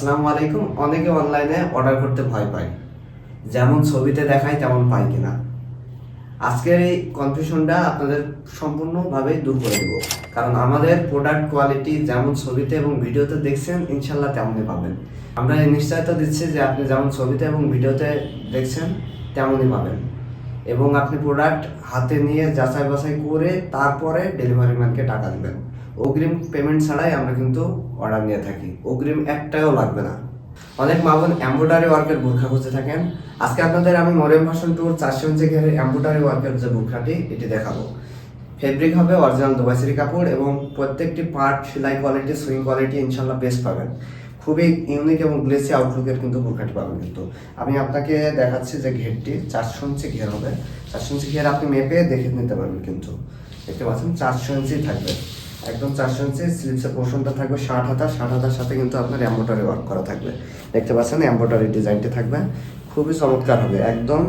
আসসালামু আলাইকুম। অনেকে অনলাইনে অর্ডার করতে ভয় পায়। যেমন ছবিতে দেখায় তেমন পায় কিনা। আজকের এই কনফিউশনটা আপনাদের সম্পূর্ণভাবে দূর করে দেবো। কারণ আমাদের প্রোডাক্ট কোয়ালিটি যেমন ছবিতে এবং ভিডিওতে দেখছেন ইনশাল্লাহ তেমনই পাবেন। আমরা নিশ্চয়তা দিচ্ছি যে আপনি যেমন ছবিতে এবং ভিডিওতে দেখছেন, তেমনই পাবেন। এবং আপনি প্রোডাক্ট হাতে নিয়ে যাচাই বাছাই করে তারপরে ডেলিভারি ম্যানকে টাকা দিবেন। অগ্রিম পেমেন্ট ছাড়াই আমরা কিন্তু অর্ডার নিয়ে থাকি। অগ্রিম একটাও লাগবে না। অনেক মামুন এম্ব্রয়ডারি ওয়ার্কের বোরখা খুঁজে থাকেন। আজকে আপনাদের আমি মরিয়ম ভাষণ টুর চারশো ইঞ্চি ঘেরের ওয়ার্কের যে বোরখাটি, এটি দেখাবো। ফেব্রিক হবে অরিজিনাল দুবাইসিরি কাপড় এবং প্রত্যেকটি পার্ট সেলাই কোয়ালিটি সুইং কোয়ালিটি ইনশাল্লাহ বেস্ট পাবেন। খুবই ইউনিক এবং গ্লেসি আউটলুকের কিন্তু বোরখাটি পাবেন কিন্তু। আমি আপনাকে দেখাচ্ছি যে ঘেরটি, চারশো ইঞ্চি ঘের হবে। চারশো ইঞ্চি ঘের আপনি মেপে দেখে নিতে পারবেন কিন্তু। দেখতে পাচ্ছেন, চারশো ইঞ্চি থাকবে। একদম চারশো ইঞ্চি স্লিপসের পোর্শনটা থাকবে ষাট হাতা ষাট হাতার সাথে কিন্তু আপনার এম্ব্রয়ডারি ওয়ার্ক করা থাকবে। দেখতে পাচ্ছেন এম্ব্রয়ডারি ডিজাইনটি থাকবে। খুবই চমৎকার হবে। একদম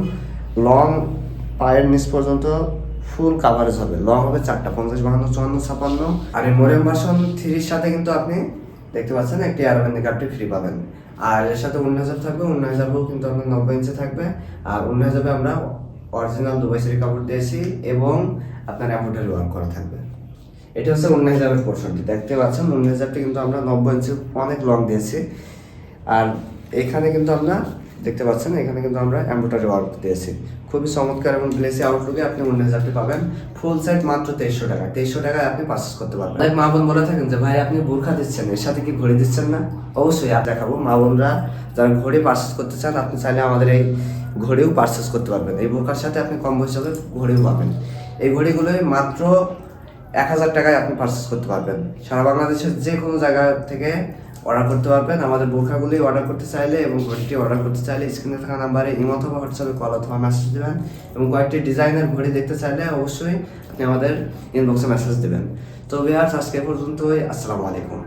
লং পায়ের নিচ পর্যন্ত ফুল কাভারেজ হবে। লং হবে চারটা, পঞ্চাশ, বাহান্ন, চুয়ান্ন, ছাপান্ন। আর এই মোরেম বাসন থ্রির সাথে কিন্তু আপনি দেখতে পাচ্ছেন, একটি অ্যারোবেন্দি কার্ডটি ফ্রি পাবেন। আর এর সাথে উন্ন হাজার থাকবে উন্ন হাজারও কিন্তু আপনার নব্বই ইঞ্চি থাকবে। আর উন্ন হিসাবে আমরা অরিজিনাল দুবাই সিরি কাপড় দিয়েছি এবং আপনার এম্ব্রয়ডারি ওয়ার্ক করা থাকবে। এটা হচ্ছে উনিশ হাজারের পোর্শনটি দেখতে পাচ্ছেন উনিশ হাজারটি কিন্তু আমরা নব্বই ইঞ্চি অনেক লং দিয়েছি। আর এখানে কিন্তু আমরা দেখতে পাচ্ছেন, এখানে কিন্তু আমরা এম্ব্রয়ডারি ওয়ার্ক দিয়েছি। খুবই চমৎকার এবং গ্লেসি আউটলুকে আপনি উনিশ হাজারটি পাবেন। ফুল সেট মাত্র তেইশশো টাকা। তেইশশো টাকায় আপনি পারচেস করতে পারবেন। তাই মা বোন বলে থাকেন যে, ভাই, আপনি বোরখা দিচ্ছেন, এর সাথে কি ঘড়ি দিচ্ছেন না? অবশ্যই আর দেখাবো। মা বোনরা যারা ঘড়ি পারচেস করতে চান, আপনি চাইলে আমাদের এই ঘড়িও পারচেস করতে পারবেন। এই বোরখার সাথে আপনি কম হিসাবে ঘড়িও পাবেন। এই ঘড়িগুলোই মাত্র এক হাজার টাকায় আপনি পারচেস করতে পারবেন। সারা বাংলাদেশের যে কোনো জায়গা থেকে অর্ডার করতে পারবেন। আমাদের বোরখাগুলি অর্ডার করতে চাইলে এবং ঘড়িটি অর্ডার করতে চাইলে স্ক্রিনে থাকা নাম্বারে ইমো অথবা হোয়াটসঅ্যাপে কল অথবা মেসেজ দেবেন এবং কয়েকটি ডিজাইনের ঘড়ি দেখতে চাইলে অবশ্যই আপনি আমাদের ইনবক্সে মেসেজ দেবেন। তো বিহার আজকে পর্যন্তই। আসসালামু আলাইকুম।